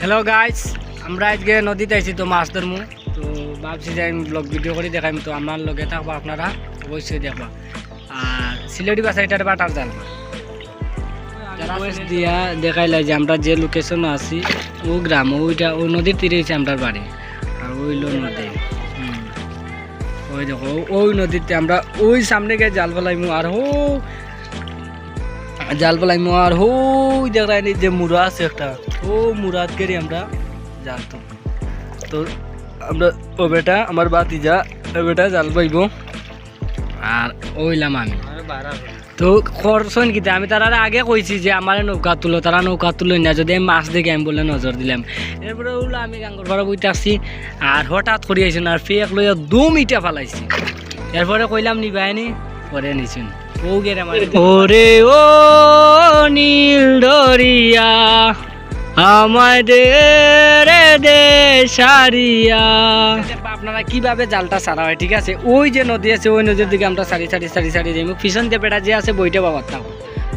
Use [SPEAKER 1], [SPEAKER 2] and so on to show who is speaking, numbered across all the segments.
[SPEAKER 1] Hello guys আমরা আজকে নদীতে আইছি তো মাছ ধরমু। তো ভাবছি যে আমি ব্লগ ভিডিও করে দেখাইম। তো আমার লগে থাকব আপনারা অবশ্যই দেখবা। আর সিলেটি বাসা এটার বাটার জাল দিয়া দেখাইলে যে আমরা যে লোকেশন আছি, ও গ্রাম ওইটা ওই নদীর তীরে হচ্ছে আমরা বাড়ি। আর ওইলো নদী। হুম। ওই দেখো ওই নদীতে আমরা ওই সামনে গিয়ে জাল ফেলাইমু। আর হো জাল ফেলাইমু আর হো দেখাই যে মুড়া আছে একটা। ও মুরাদ গেরি আমরা জানতো তো আমরা ও বেটা আমার বাতিজা ও বেটা জাল পাইব আর ওইলাম আমি। তো খরচন কিতা আমি তারা আগে কইছি যে আমার নৌকা তুলো তারা নৌকা তুলো না যদি আমি মাছ দেখে আমি বলে নজর দিলাম। এরপরে ওগুলো আমি গাঙ্গর পাড়া বইতে আসছি। আর হঠাৎ করে আইসুন আর ফেক লইয়া দুম ইটা ফালাইছি। এরপরে কইলাম নিবাইনি পরে নিছুন। ওরে ও নীল দরিয়া আমায় দে রে দে সারিয়া। আপনারা কীভাবে জালটা সারা হয় ঠিক আছে? ওই যে নদী আছে ওই নদীর দিকে আমরা সারি সারি সারি সারি যাই পিছন দিয়ে পেটা যে আছে বইটা বাবার থাকো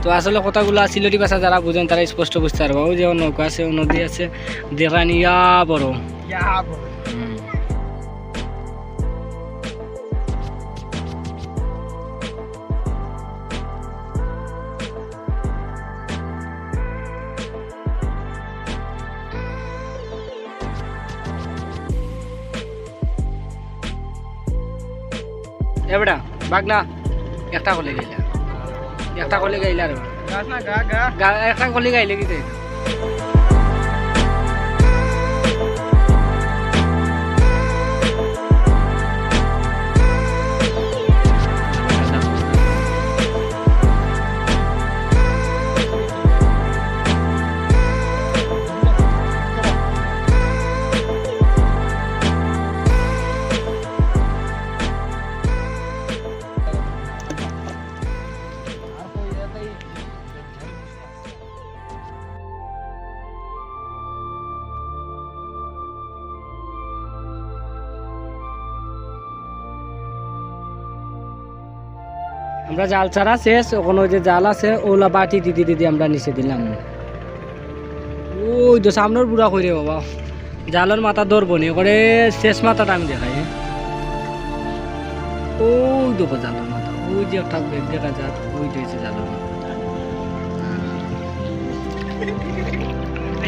[SPEAKER 1] তো আসলে কথাগুলো সিলেটি ভাষা যারা বুঝেন তারা স্পষ্ট বুঝতে পারব। ওই যে নৌকা আছে ও নদী আছে দেখানি ইয়া বড়। হুম। এ বেটা বাঘ একটা কলে গাইলা। একটা কলে গাইলা রে গা- একটা কলে গাইলে কি আমরা জাল ছাড়া শেষ, ওখানে ওই যে জাল আছে ওলা বাটি দিদি দিদি আমরা নিচে দিলাম। ওই তো সামনের বুড়া করে বাবা? জালের মাথা ধরবো নি করে শেষ মাথাটা আমি দেখাই। ওই দেখো জালের মাথা, ওই যে একটা দেখা যায় ওই দিয়েছে জালের মাথা।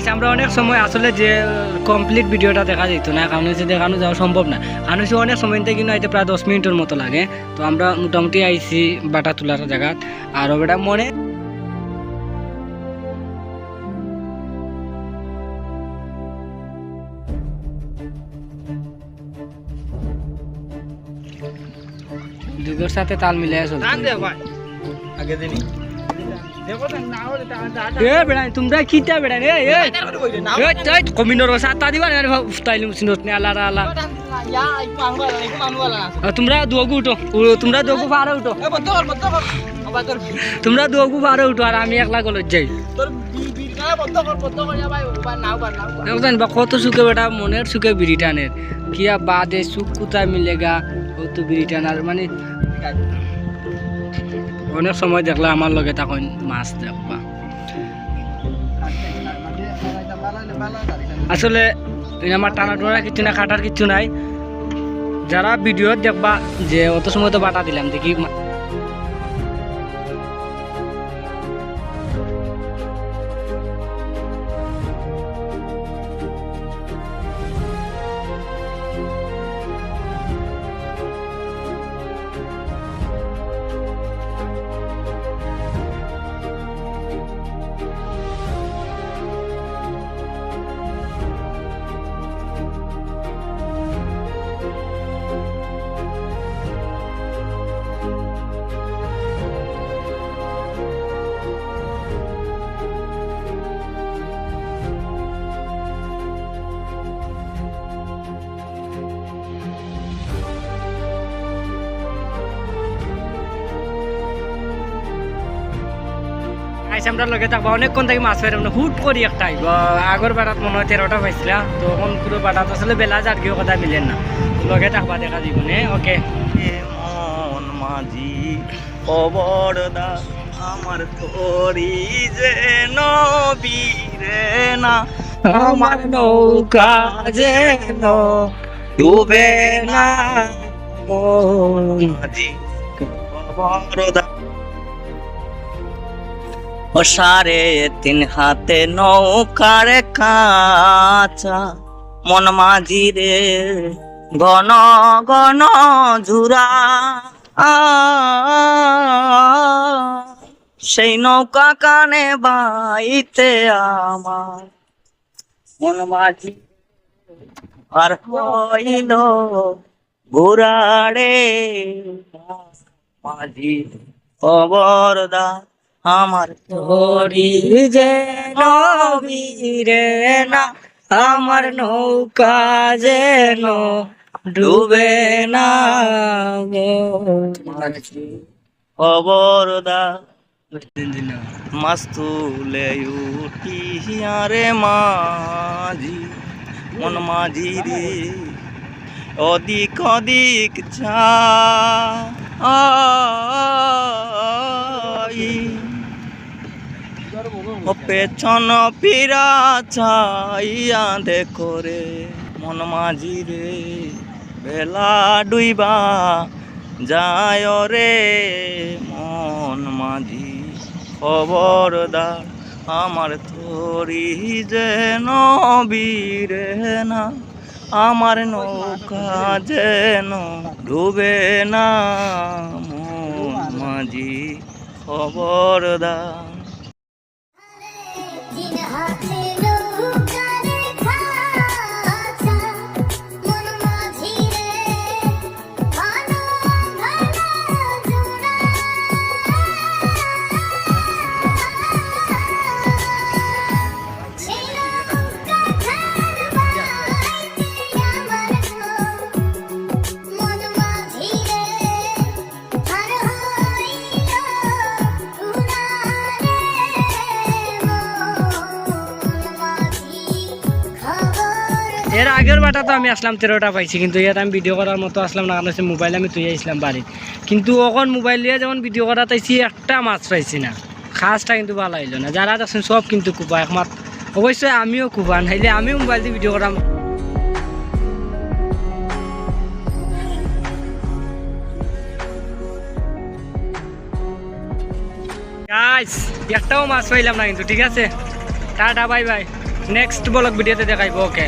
[SPEAKER 1] আচ্ছা আমরা অনেক সময় আসলে যে কমপ্লিট ভিডিওটা দেখা যেত না কারণ হচ্ছে দেখানো যাওয়া সম্ভব না। কারণ হচ্ছে অনেক সময় থেকে কিন্তু আইতে প্রায় দশ মিনিটের মতো লাগে। তো আমরা মোটামুটি আইছি বাটা তোলার জায়গা আর ওটা মনে দুটোর সাথে তাল মিলিয়ে চলছে
[SPEAKER 2] আগে দিনই
[SPEAKER 1] তোমরা কিটা বেড়া এ এ এ তাই কমিনোর সাত দিবা না স্টাইল আলা আলা তোমরা দুগু উঠো তোমরা দুগু উঠো। তোমরা দুগু আর আমি একলা গলত যাই। কত সুখে বেটা, মনের সুখে বিড়ি টানের কিয়া বাদে সুখ কোথায় মিলেগা ও তো বিড়ি মানে অনেক সময় দেখলে আমার লগে তখন মাছ দেখবা। আসলে আমার টানা টোনা কিছু না, কাটার কিছু নাই। যারা ভিডিও দেখবা যে, অত সময় তো বাটা দিলাম, দেখি আইসা আমরা লগে থাকবা। অনেকক্ষণ থেকে মাছ ফেরে মানে হুট করি একটা আগর বাটাত মনে হয় তেরোটা পাইছিলা তো এখন পুরো বাটাত আসলে বেলা যার কেউ কথা মিলেন না লগে থাকবা দেখা দিব নে? ওকে
[SPEAKER 2] মন মাঝি খবরদা আমার তোরি যে নবীরে না
[SPEAKER 1] আমার নৌকা যেন ডুবে না।
[SPEAKER 2] মাঝি খবরদার ও সারে তিন হাতে নৌকার কাঁচা। মন মাঝি রে গণ গণ ঝুরা। সেই নৌকা কানে বাইতে আমার। মন মাঝি আর হইল বুড়াড়ে মাঝি খবরদা আমার তোরি যে নবীরে না
[SPEAKER 1] আমার নৌকা যেন ডুবে না
[SPEAKER 2] খবরদা মাছ তুলে উঠিয়া রে মাঝি, মন মাঝি রে। অদিক অদিক চাই ও পেছন ফিরা চাইয়া দেখো রে, মন মাঝি রে। বেলা ডুইবা যায় রে, মন মাঝি। খবরদার আমার তোরি যেন বীরে না, আমার নৌকা যেন ডুবে না, মন মাঝি। খবরদার
[SPEAKER 1] এর আগের বাটা তো আমি আসলাম তেরোটা পাইছি, কিন্তু ইয়াত আমি ভিডিও করার মতো আসলাম না, কারণ মোবাইল আমি তুই আসলাম বাড়ি কিন্তু ওখন মোবাইল দিয়ে যেমন ভিডিও করা তাইছি একটা মাছ পাইছি না। খাসটা কিন্তু ভালো হইল না। যারা দেখছেন সব কিন্তু কুপা একমাত্র। অবশ্যই আমিও কুপা নাইলে আমিও মোবাইল দিয়ে ভিডিও করাম। একটাও মাছ পাইলাম না কিন্তু, ঠিক আছে? Tata bye bye next blog ভিডিওতে দেখাইবো ওকে